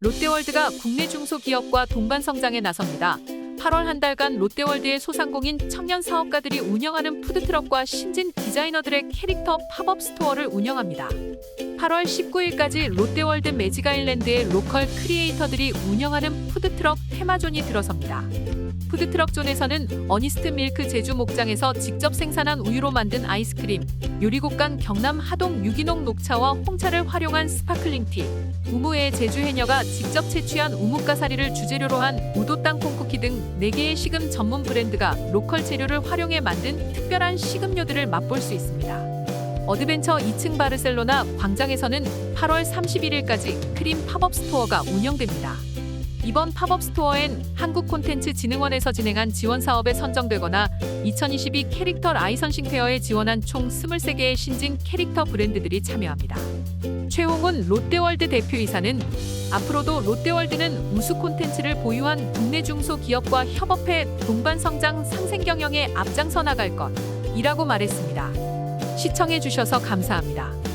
롯데월드가 국내 중소기업과 동반 성장에 나섭니다. 8월 한 달간 롯데월드의 소상공인 청년 사업가들이 운영하는 푸드트럭과 신진 디자이너들의 캐릭터 팝업 스토어를 운영합니다. 8월 19일까지 롯데월드 매직 아일랜드의 로컬 크리에이터들이 운영하는 푸드트럭 테마존이 들어섭니다. 푸드트럭 존에서는 어니스트 밀크 제주 목장에서 직접 생산한 우유로 만든 아이스크림, 요리곡간 경남 하동 유기농 녹차와 홍차를 활용한 스파클링티, 우무의 제주 해녀가 직접 채취한 우뭇가사리를 주재료로 한 우도 땅콩 쿠키 등 4개의 식음 전문 브랜드가 로컬 재료를 활용해 만든 특별한 식음료들을 맛볼 수 있습니다. 어드벤처 2층 바르셀로나 광장에서는 8월 31일까지 크림 팝업 스토어가 운영됩니다. 이번 팝업 스토어엔 한국 콘텐츠 진흥원에서 진행한 지원 사업에 선정되거나 2022 캐릭터 라이선싱 페어에 지원한 총 23개의 신진 캐릭터 브랜드들이 참여합니다. 최홍훈 롯데월드 대표이사는 앞으로도 롯데월드는 우수 콘텐츠를 보유한 국내 중소기업과 협업해 동반 성장 상생 경영에 앞장서 나갈 것이라고 말했습니다. 시청해 주셔서 감사합니다.